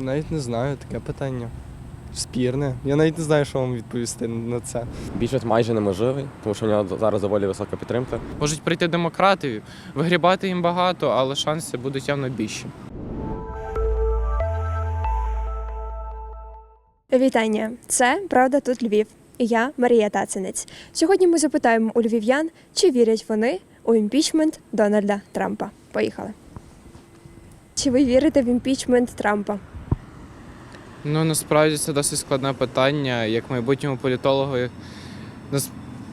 Навіть не знаю, таке питання. Спірне. Я навіть не знаю, що вам відповісти на це. Більшість майже неможливий, тому що в нього зараз доволі висока підтримка. Можуть прийти демократи, вигрібати їм багато, але шанси будуть явно більші. Вітання! Це Правда тут Львів. І я Марія Тацинець. Сьогодні ми запитаємо у львів'ян, чи вірять вони у імпічмент Дональда Трампа. Поїхали. Чи ви вірите в імпічмент Трампа? Ну насправді це досить складне питання. Як майбутньому політологу,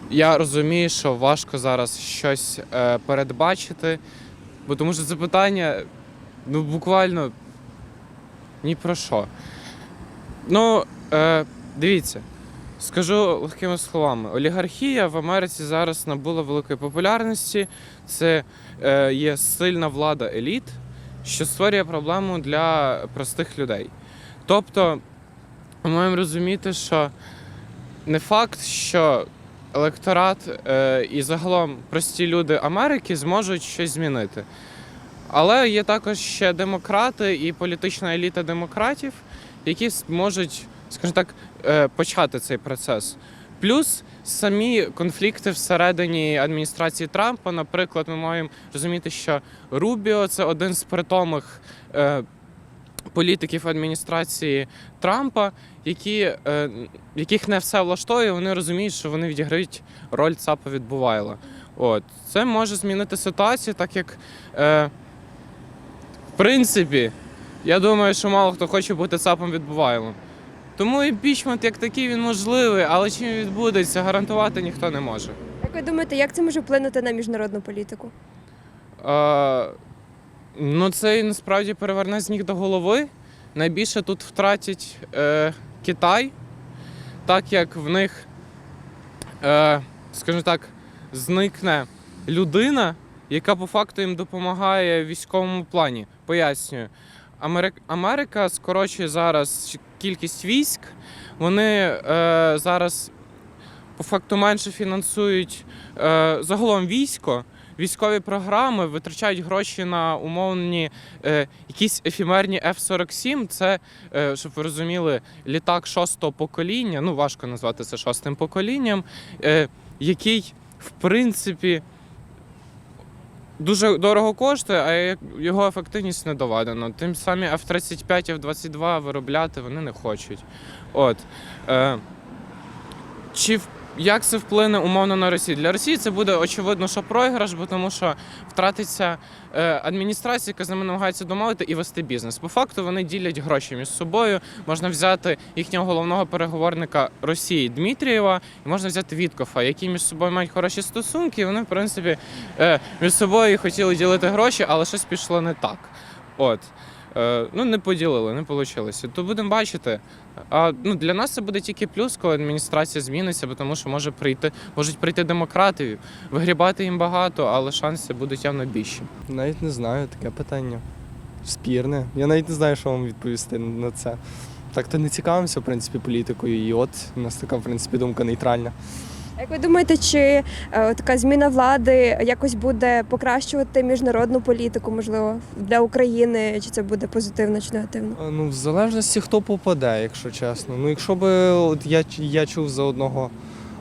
я розумію, що важко зараз щось е, передбачити, бо тому що це питання ну буквально ні про що. Ну, е, дивіться, скажу легкими словами: олігархія в Америці зараз набула великої популярності. Це е, є сильна влада еліт, що створює проблему для простих людей. Тобто, ми маємо розуміти, що не факт, що електорат е, і загалом прості люди Америки зможуть щось змінити. Але є також ще демократи і політична еліта демократів, які можуть, скажімо так, е, почати цей процес. Плюс самі конфлікти всередині адміністрації Трампа, наприклад, ми маємо розуміти, що Рубіо це один з притомих е, політиків адміністрації Трампа, які, е, яких не все влаштовує, вони розуміють, що вони відіграють роль ЦАПа від Бувайла. От. Це може змінити ситуацію, так як, е, в принципі, я думаю, що мало хто хоче бути ЦАПом від Бувайла. Тому імпічмент як такий він можливий, але чим він відбудеться, гарантувати ніхто не може. Як ви думаєте, як це може вплинути на міжнародну політику? Е, ну, це насправді переверне з ніг до голови. Найбільше тут втратить е, Китай, так як в них, е, скажімо так, зникне людина, яка по факту їм допомагає в військовому плані. Пояснюю. Америка скорочує зараз кількість військ. Вони е, зараз по факту менше фінансують е, загалом військо військові програми витрачають гроші на умовні е, якісь ефемерні F-47. Це, е, щоб ви розуміли, літак шостого покоління. Ну важко назвати це шостим поколінням, е, який в принципі. Дуже дорого коштує, а його ефективність не доведено. Тим самі F-35, F-22 виробляти вони не хочуть. От. Е, чи в- як це вплине умовно на Росію? Для Росії це буде очевидно, що програш, бо тому що втратиться е, адміністрація, яка з ними намагається домовити і вести бізнес. По факту вони ділять гроші між собою. Можна взяти їхнього головного переговорника Росії Дмитрієва, і можна взяти Віткофа, які між собою мають хороші стосунки. Вони, в принципі, е, між собою хотіли ділити гроші, але щось пішло не так. От. Е, ну, не поділили, не вийшло. То будемо бачити. А ну для нас це буде тільки плюс, коли адміністрація зміниться, тому що може прийти, можуть прийти демократи, вигрібати їм багато, але шанси будуть явно більші. Навіть не знаю, таке питання. Спірне. Я навіть не знаю, що вам відповісти на це. Так то не цікавимося, в принципі, політикою, і от у нас така, в принципі, думка нейтральна. Як ви думаєте, чи е, така зміна влади якось буде покращувати міжнародну політику, можливо, для України? Чи це буде позитивно чи негативно? Ну, в залежності, хто попаде, якщо чесно. Ну, якщо би от я, я чув за одного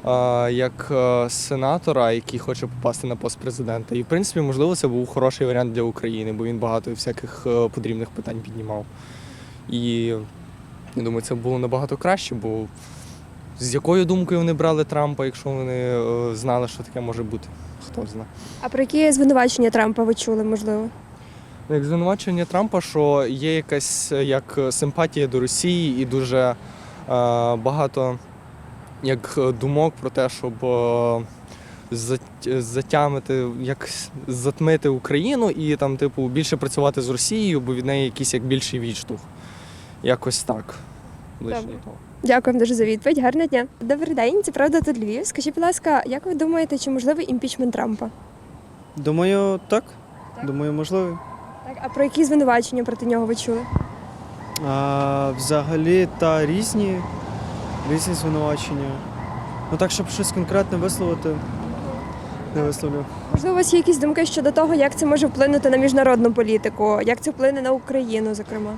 а, як а, сенатора, який хоче попасти на пост президента. І в принципі, можливо, це був хороший варіант для України, бо він багато всяких е, потрібних питань піднімав. І я думаю, це було набагато краще, бо з якою думкою вони брали Трампа, якщо вони е, знали, що таке може бути, хто знає. А про які звинувачення Трампа ви чули, можливо? Ну, Як звинувачення Трампа, що є якась е, як симпатія до Росії і дуже е, багато як е, думок про те, щоб е, затямити, як затмити Україну і там, типу, більше працювати з Росією, бо від неї якийсь як більший відштовх. Якось так. Ближче до того. Дякуємо дуже за відповідь. Гарного дня. Добрий день, це правда тут Львів. Скажіть, будь ласка, як ви думаєте, чи можливий імпічмент Трампа? Думаю, так. Так. Думаю, можливо. Так, а про які звинувачення проти нього ви чули? А, взагалі та різні, різні звинувачення. Ну так, щоб щось конкретне висловити, не висловлю. Можливо, у вас є якісь думки щодо того, як це може вплинути на міжнародну політику, як це вплине на Україну, зокрема?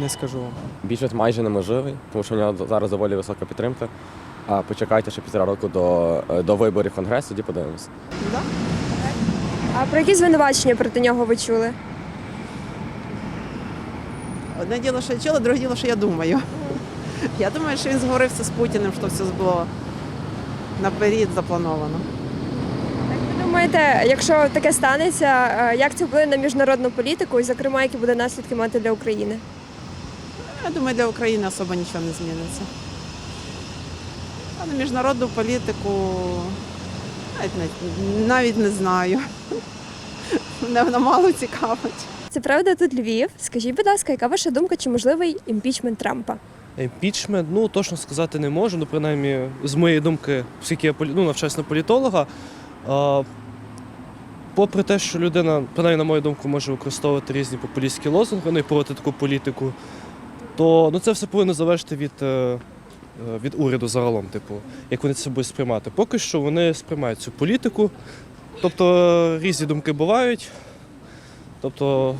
Не скажу вам. Більшість майже неможливий, тому що в нього зараз доволі висока підтримка. А почекайте ще півтора року до, е, до виборів Конгресу, тоді подивимося. А про які звинувачення проти нього ви чули? Одне діло, що я чула, друге діло, що я думаю. Я думаю, що він зговорився з Путіним, що все було наперед заплановано. Як ви думаєте, якщо таке станеться, е, як це вплине на міжнародну політику і, зокрема, які буде наслідки мати для України? Я думаю, для України особо нічого не зміниться. А на міжнародну політику навіть не, навіть не знаю. Мене вона мало цікавить. Це правда тут Львів. Скажіть, будь ласка, яка ваша думка, чи можливий імпічмент Трампа? Імпічмент, ну точно сказати не можу. Ну, принаймні, з моєї думки, оскільки я ну, навчаюсь на політолога. А, попри те, що людина, принаймні, на мою думку, може використовувати різні популістські лозунги, ну і проти таку політику, то ну, це все повинно залежати від, е, е, від уряду загалом, типу, як вони це будуть сприймати. Поки що вони сприймають цю політику. Тобто е, різні думки бувають. Тобто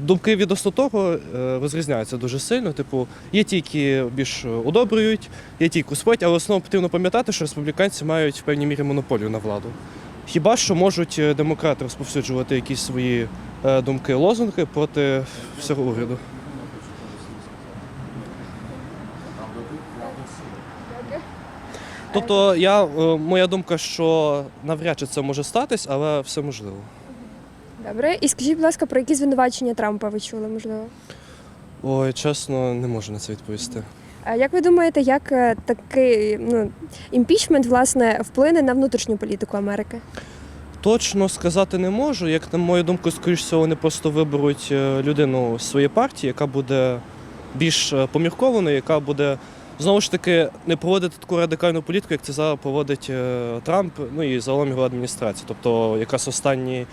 думки відносно того розрізняються дуже сильно. Типу, є ті, які більш одобрюють, є ті, які спорять, але в основному потрібно пам'ятати, що республіканці мають в певній мірі монополію на владу. Хіба що можуть демократи розповсюджувати якісь свої думки, лозунги проти всього уряду. Тобто, я, е, моя думка, що навряд чи це може статись, але все можливо. Добре, і скажіть, будь ласка, про які звинувачення Трампа ви чули, можливо? Ой, чесно, не можу на це відповісти. А як ви думаєте, як е, такий ну, імпічмент власне вплине на внутрішню політику Америки? Точно сказати не можу. Як на мою думку, скоріш всього, вони просто виберуть е, людину з своєї партії, яка буде більш поміркованою, яка буде знову ж таки не проводити таку радикальну політику, як це зараз проводить е, Трамп, ну і загалом його адміністрація. Тобто, якраз останні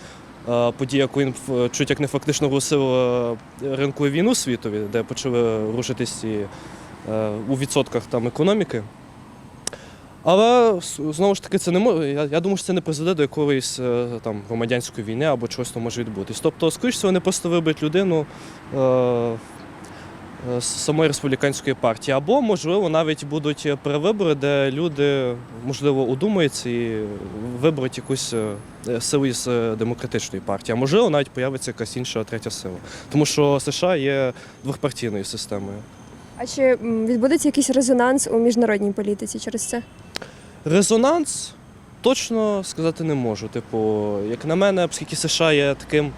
е, події, яку він чуть як не фактично оголосив е, ринкову війну світові, де почали рушитись е, у відсотках там економіки. Але знову ж таки, це не може. Я, я думаю, що це не призведе до якоїсь е, там громадянської війни або чогось там може відбутись. Тобто, скоріш всього, вони просто виберуть людину е, е, самої республіканської партії. Або, можливо, навіть будуть перевибори, де люди, можливо, удумаються і виберуть якусь е, силу із е, демократичної партії. А можливо, навіть появиться якась інша третя сила. Тому що США є двохпартійною системою. А чи відбудеться якийсь резонанс у міжнародній політиці через це? Резонанс точно сказати не можу. Типу, як на мене, оскільки США є таким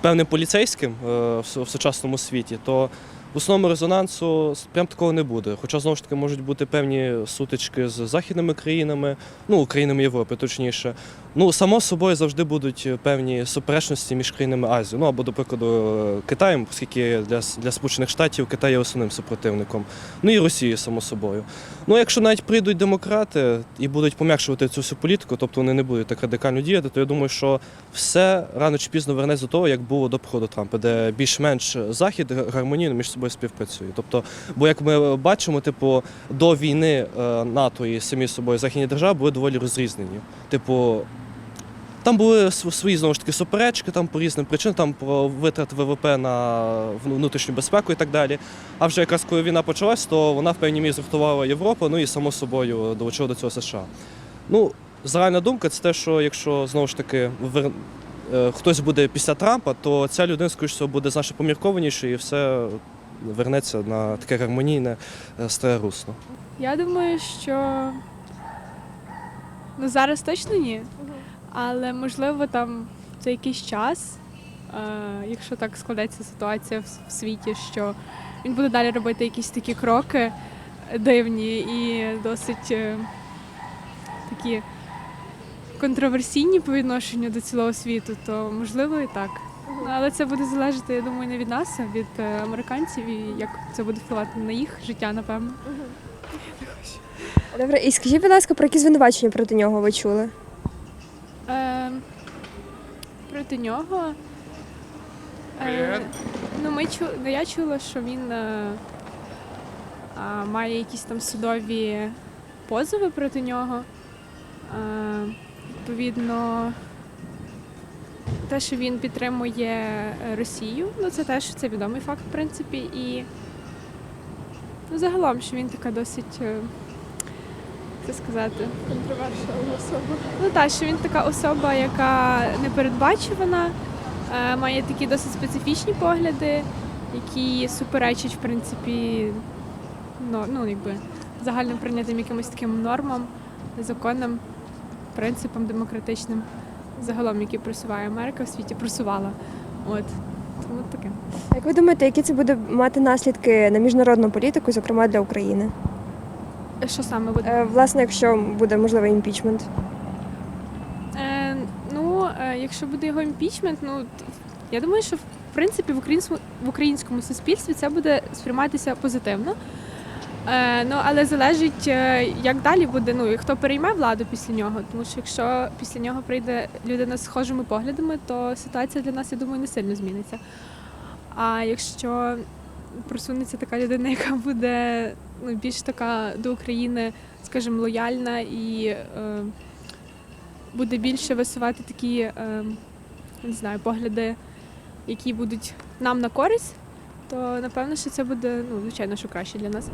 певним поліцейським е, в сучасному світі, то в основному резонансу прям такого не буде. Хоча знову ж таки можуть бути певні сутички з західними країнами, ну країнами Європи, точніше. Ну само собою завжди будуть певні суперечності між країнами Азії. Ну або, до прикладу, Китаєм, оскільки для, для Сполучених Штатів Китай є основним супротивником. Ну і Росії, само собою. Ну, якщо навіть прийдуть демократи і будуть пом'якшувати цю всю політику, тобто вони не будуть так радикально діяти, то я думаю, що все рано чи пізно вернеться до того, як було до приходу Трампа, де більш-менш захід гармонійно між собою співпрацює. Тобто, бо як ми бачимо, типу, до війни е, НАТО і самі собою західні держави були доволі розрізнені. Типу, там були свої знову ж таки суперечки там по різним причинам, там про витрат ВВП на внутрішню безпеку і так далі. А вже якраз коли війна почалась, то вона в певній мірі згуртувала Європу, ну і само собою долучила до цього США. Ну, загальна думка це те, що якщо знову ж таки вер... е, хтось буде після Трампа, то ця людина, скоріш всього, буде значно поміркованіше і все вернеться на таке гармонійне е, старе русло. Я думаю, що ну зараз точно ні. Але можливо там за якийсь час, е, якщо так складеться ситуація в, в світі, що він буде далі робити якісь такі кроки дивні і досить е, такі контроверсійні по відношенню до цілого світу, то можливо і так. Але це буде залежати, я думаю, не від нас, а від е, американців і як це буде впливати на їх життя, напевно. Добре, і скажіть, будь ласка, про які звинувачення проти нього ви чули? Е, проти нього. Е, ну, ми чу, ну, я чула, що він е, а, має якісь там судові позови проти нього. Е, відповідно, те, що він підтримує е, Росію, ну це теж це відомий факт, в принципі, і ну, загалом, що він така досить, е, як це сказати, контроверсійна особа. Ну так, що він така особа, яка непередбачувана, е, має такі досить специфічні погляди, які суперечать, в принципі, ну якби загально прийнятим якимось таким нормам, законам, принципам демократичним, загалом, які просуває Америка в світі, просувала. От. Тому таке. Як ви думаєте, які це буде мати наслідки на міжнародну політику, зокрема для України? Що саме буде? Е, Власне, якщо буде можливий імпічмент? Е, ну, е, якщо буде його імпічмент, ну т- я думаю, що в принципі в українському в українському суспільстві це буде сприйматися позитивно. Е, ну, але залежить, е, як далі буде, ну і хто перейме владу після нього. Тому що якщо після нього прийде людина з схожими поглядами, то ситуація для нас, я думаю, не сильно зміниться. А якщо просунеться така людина, яка буде ну, більш така до України, скажімо, лояльна і е, буде більше висувати такі, е, не знаю, погляди, які будуть нам на користь, то напевно, що це буде, ну, звичайно, що краще для нас.